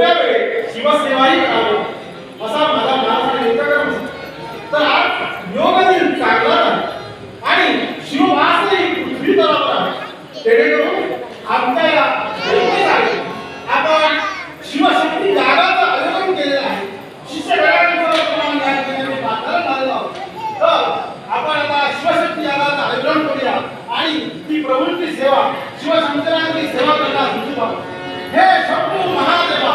मोकळ्या शिवसेवाही करावी असा माझा महाराष्ट्र उपक्रम तर आज योग दिन चांगला आणि शिवभासही पृथ्वी तलावर आहे. जेणेकरून आमच्या या लोकशाही आपण शिवशक्ती आहे. शिष्यगणांचं आपण या तर आपण आता शिवशक्ती जागाचं करूया. आणि ती प्रवृत्ती सेवा शिवशंकरांची सेवा करण्यास हे शंभू महादेवा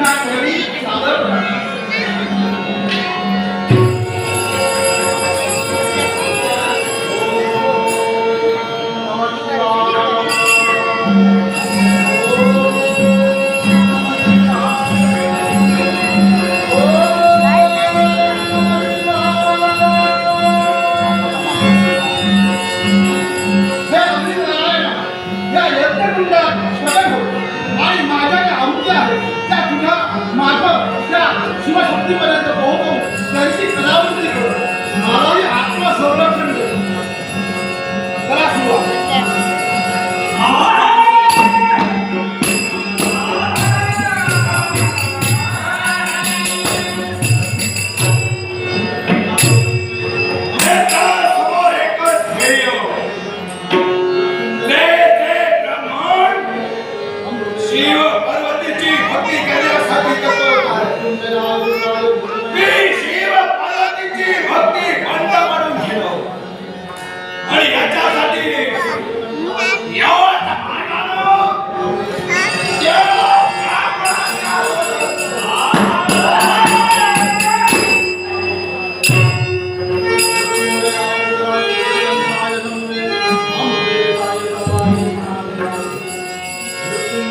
না করি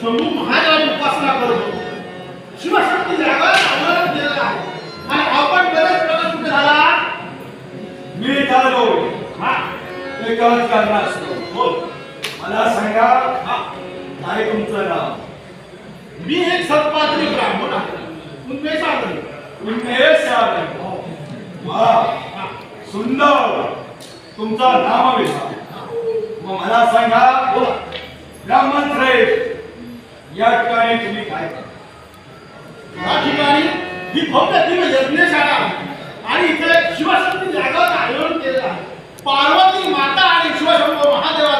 शंभू महादेवाची उपासना करतो शिवशक्ती जागा आम्हाला दिलेला आहे आणि आपण बरेच प्रकार कुठे झाला मी झालो हा एक कारण असतो हो मला सांगा हा काय तुमचं नाव मी एक सत्पात्री ब्राह्मण आहे उन्मे साधन उन्मे साधन सुंदर तुमचा नाम विचार मग मला सांगा बोला ब्राह्मण श्रेष्ठ आहे तुम्ही काय या ठिकाणी ही भव्य दिव्य यज्ञशाळा आणि इथे शिवशक्ती जागृत आयोजन केलेलं आहे. पार्वती माता आणि Shivshambhu Mahadeva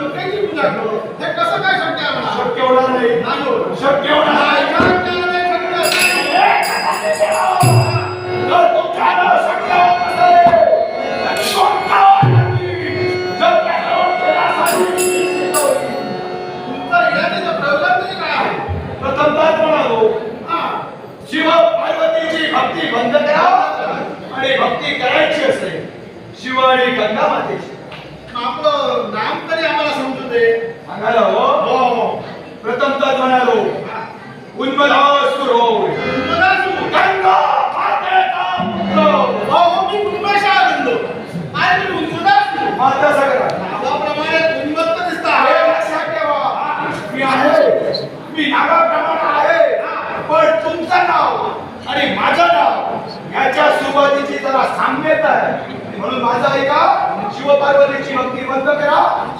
não tem que mudar hello. हो, हो. प्रथमता म्हणालो उन्मला सुरो गंगा मातेचा हो, हो, मी कुंभशा आनंद आणि मी उन्मला माता सगळा. नावाप्रमाणे उन्मत्त दिसता. आहे लक्षात ठेवा. मी आहे. पण तुमचं नाव आणि माझं नाव याच्या सुरुवातीची जरा साम्यता म्हणून माझा ऐका. शिवपार्वतीची भक्ती बंद करा.